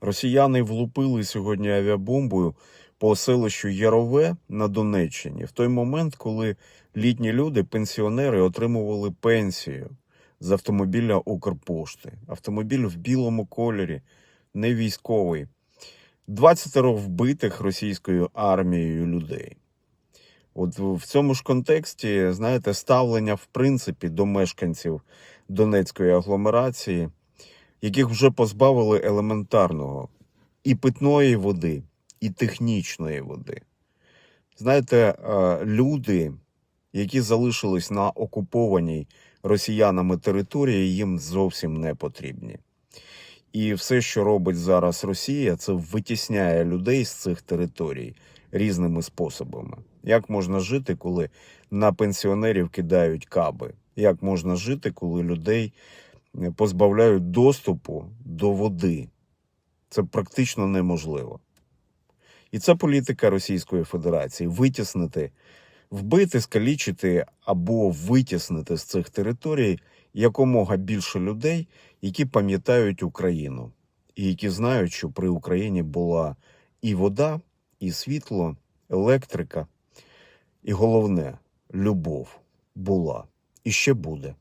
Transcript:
Росіяни влупили сьогодні авіабомбою по селищу Ярове на Донеччині в той момент, коли літні люди, пенсіонери, отримували пенсію з автомобіля Укрпошти. Автомобіль в білому кольорі, не військовий. 20 вбитих російською армією людей. От в цьому ж контексті, знаєте, ставлення в принципі до мешканців Донецької агломерації, яких вже позбавили елементарного і питної води, і технічної води. Знаєте, е, люди, які залишились на окупованій росіянами території, їм зовсім не потрібні. І все, що робить зараз Росія, це витісняє людей з цих територій різними способами. Як можна жити, коли на пенсіонерів кидають каби? Як можна жити, коли людей позбавляють доступу до води? Це практично неможливо. І це політика Російської Федерації витіснити, вбити, скалічити або витіснити з цих територій якомога більше людей, які пам'ятають Україну, і які знають, що при Україні була і вода, і світло, електрика, і головне любов була і ще буде.